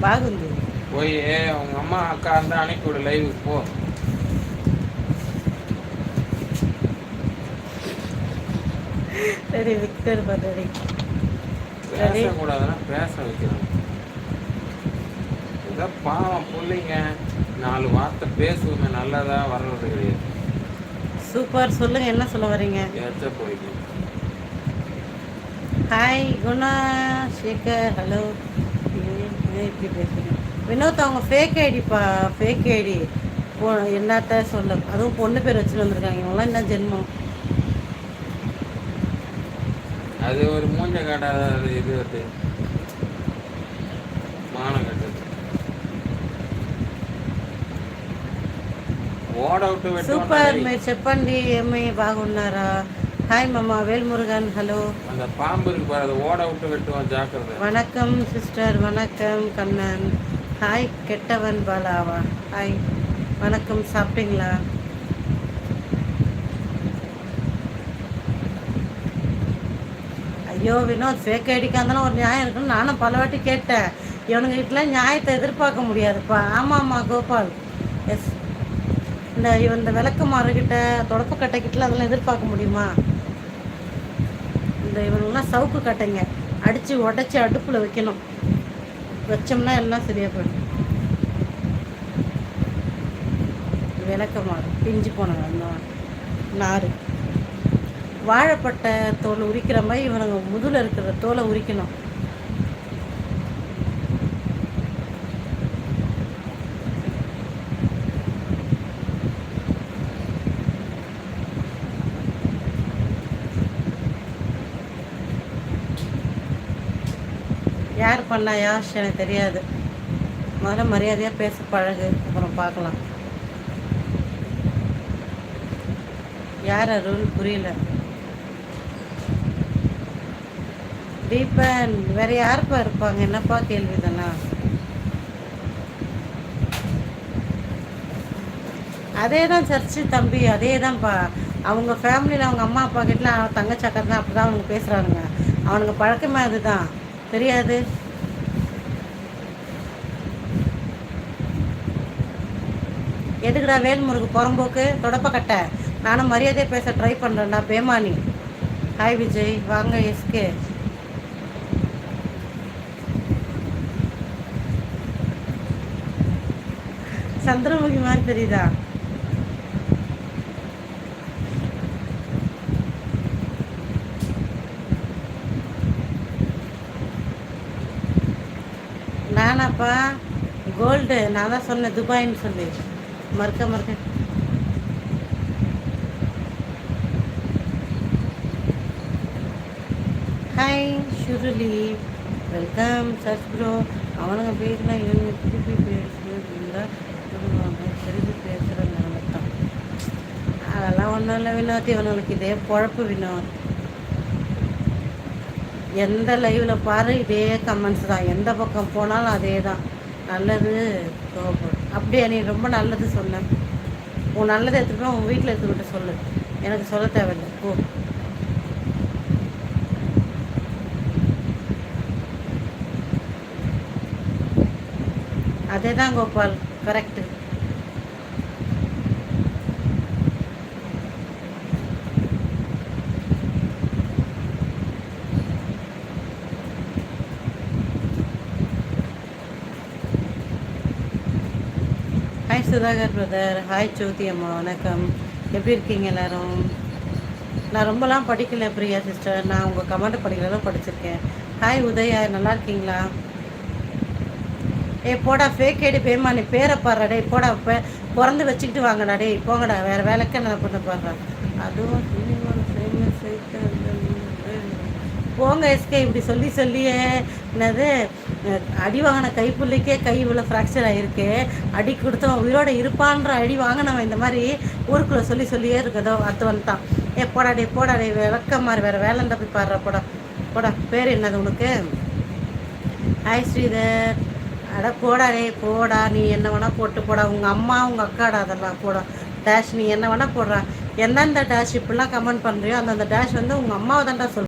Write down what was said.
బాగుంది போய் அவங்க அம்மா அக்கா இருந்தா அனுப்பி விடு லைவுக்கு போ ரெடி விக்டர் ரெடி பேசக்கூடாதுன்னா பேச வைக்கிறோம் இதான் பாவம் பிள்ளைங்க நாலு வார்த்தை பேசுவோமே நல்லதா வர்றது கிடையாது சூப்பர் சொல்லுங்க என்ன சொல்ல வரீங்க ஏச்ச போய்க்கு ஹாய் குணா சேகர் ஹலோ இப்படி பேசுகிறேன் வினோத் அவங்க ஃபேக் ஐடிப்பா ஃபேக் ஐடி பொ என்னத்த சொல்ல அதுவும் பொண்ணு பேர் வச்சுட்டு வந்திருக்காங்க இவங்களாம் என்ன ஜென்மம் அது ஒரு மூஞ்ச காட்டாத அது இது அது மானம் கட்டுது ఓడ అవుట్ సూపర్ మీరు చెప్పండి ఏమి బాగున్నారా ஹாய் மாமா வேல்முருகன். ஹலோ அந்த பாம்பு இருக்கு பாரு அதை ஓட விட்டு வெட்டுவான் ஜாக்கிரதை. வணக்கம் சிஸ்டர் வணக்கம் கண்ணன். ஹாய் கெட்டவன் பாலாவா? ஹாய் வணக்கம் சாப்பிட்டீங்களா? ஐயோ வினோத் ஃபேக் ஐடிக்காந்தாலும் ஒரு நியாயம் இருக்குன்னு நானும் பல வாட்டி கேட்டேன். இவனுங்க வீட்டில் நியாயத்தை எதிர்பார்க்க முடியாதுப்பா. ஆமாம்மா கோபால். எஸ் இந்த இவன் இந்த விளக்கு மாறுகிட்ட தொடப்பு கட்டைக்கிட்டலாம் அதெல்லாம் எதிர்பார்க்க முடியுமா? இந்த இவங்கெல்லாம் சவுக்கு கட்டைங்க. அடித்து உடச்சி அடுப்பில் வைக்கணும். வச்சோம்னா எல்லாம் சரியாக போயிடும் விளக்கமாறு பிஞ்சு போன அந்த நார் வாழைப்பட்டை தோல் உரிக்கிற மாதிரி இவனுங்க முதுல இருக்கிற தோலை உரிக்கணும். யார் பண்ணா யாஷ் எனக்கு தெரியாது. முதல்ல மரியாதையாக பேச பழகு அப்புறம் பார்க்கலாம். யார் அருள்? புரியல. தீபன் வேற யாருப்பா இருப்பாங்க? என்னப்பா கேள்விதெல்லாம் அதே தான் சர்ச்சு தம்பி அதே தான்ப்பா அவங்க ஃபேமிலியில் அவங்க அம்மா அப்பா கிட்டலாம் தங்கச்சி தான் அப்படி தான் அவனுங்க பேசுகிறானுங்க அவனுங்க பழக்கமே அதுதான். தெரியாது. எதுக்குடா வேல்முருகு புறம்போக்கு? தொடப்பக்கட்டை நானும் மரியாதையை பேச ட்ரை பண்ணுறேன்டா பேமானி. ஹாய் விஜய். வாங்க எஸ்கே. சந்திரமுகி மாதிரி தெரியுதா? வேணாப்பா. கோல்டு நான் தான் சொன்னேன் துபாய்னு சொல்லி. மறுக்க மறுக்க. Hi Shuruli welcome church bro அவனுங்க பேசலாம் இவங்க திருப்பி பேசுறதுல திருப்பி பேசுகிற நிலமை தான் அதெல்லாம் ஒன்றும் இல்லை வினோத். இவனுங்களுக்கு இதே பொழப்பு வினோத். எந்த லைவில் பாரு இதே கமெண்ட்ஸ் தான். எந்த பக்கம் போனாலும் அதே தான் நல்லது கோபம். அப்படியே நீ ரொம்ப நல்லது சொன்ன. உன் நல்லதை எடுத்துக்கிட்டு உன் வீட்டில் எடுத்துக்கிட்டு சொல்லு. எனக்கு சொல்ல தேவையில்லை. போ. அதே தான் Gopal. Correct hi Sudhakar brother hi Jyothi அம்மா. வணக்கம். எப்படி இருக்கீங்க எல்லாரும்? நான் ரொம்பலாம் படிக்கல பிரியா சிஸ்டர் நான் உங்கள் கமெண்ட் படிக்கலாம் படிச்சிருக்கேன். ஹாய் உதயா. நல்லா இருக்கீங்களா? ஏ போடா ஃபேக் ஐடி பேமா நீ பேரை பாடுறாடே போடா இப்போ பிறந்து வச்சுக்கிட்டு வாங்கடா. டேய் போங்கடா. வேறு வேலைக்கு நான் பண்ண பாடுறா. அதுவும் போங்க எஸ்கே இப்படி சொல்லி சொல்லியே. என்னது? அடி வாங்கின கைப்புள்ளிக்கே கை இவ்வளோ ஃப்ராக்சர் ஆகிருக்கு அடி கொடுத்தவன் உயிரோட இருப்பான்ற அடி வாங்கினவன் இந்த மாதிரி ஊருக்குள்ளே சொல்லி சொல்லியே இருக்கதோ அத்து வந்துட்டான் ஏ போடாடே போடாடே விளக்க மாதிரி வேறு வேலை போய் பாடுறா போடா போடா பேர் என்னது உனக்கு? ஹாய் ஸ்ரீதர். அட போடாடே போடா நீ என்ன வேணால் போட்டு போடா. உங்கள் அம்மா உங்கள் அக்காடா அதெல்லாம் போடா. டேஷ் நீ என்ன வேணால் போடுறா. எந்தெந்த டேஷ் இப்படிலாம் கமெண்ட் பண்ணுறியோ அந்தந்த டேஷ் வந்து உங்கள் அம்மாவை தான்டா சொல்